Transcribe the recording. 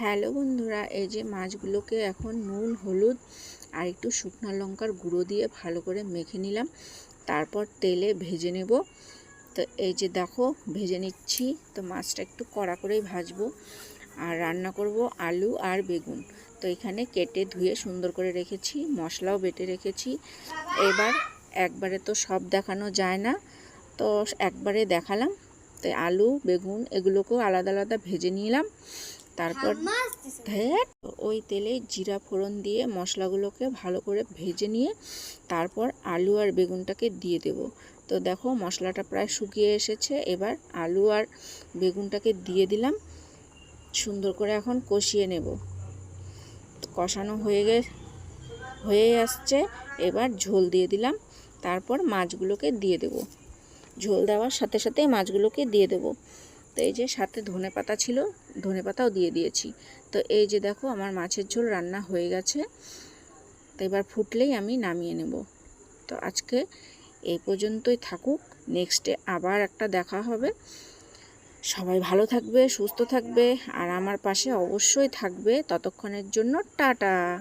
Hello বন্ধুরা, এই যে মাছগুলোকে এখন নুন, হলুদ আর একটু শুকনো লঙ্কার গুঁড়ো দিয়ে ভালো করে মেখে নিলাম। তারপর তেলে ভেজে নেব। তো এই যে দেখো, ভেজে নিচ্ছি। তো মাছটা একটু কড়া করেই ভাজবো আর রান্না করব আলু আর বেগুন। তো এখানে কেটে ধুয়ে সুন্দর করে রেখেছি, মশলাও বেটে রেখেছি। এবার একবারে তো সব দেখানো যায় না, তো একবারে দেখালাম। তো আলু, বেগুন এগুলোকেও আলাদা আলাদা ভেজে নিলাম। তারপর ওই তেলে জিরা ফোড়ন দিয়ে মশলাগুলোকে ভালো করে ভেজে নিয়ে তারপর আলু আর বেগুনটাকে দিয়ে দেব। তো দেখো মশলাটা প্রায় শুকিয়ে এসেছে এবার আলু আর বেগুনটাকে দিয়ে দিলাম। সুন্দর করে এখন কষিয়ে নেব। কষানো হয়ে গে হয়ে আসছে এবার ঝোল দিয়ে দিলাম। তারপর মাছগুলোকে দিয়ে দেব। ঝোল দেওয়ার সাথে সাথে মাছগুলোকে দিয়ে দেবো। তো এই যে সাথে ধনে পাতা ছিল, ধনে পাতাও দিয়ে দিয়েছি। তো এই যে দেখো আমার মাছের ঝোল রান্না হয়ে গেছে। তো এবার ফুটলেই আমি নামিয়ে নেব। তো আজকে এই পর্যন্তই থাকুক। নেক্সটে আবার একটা দেখা হবে। সবাই ভালো থাকবে, সুস্থ থাকবে, আর আমার পাশে অবশ্যই থাকবে। ততক্ষণের জন্য টাটা।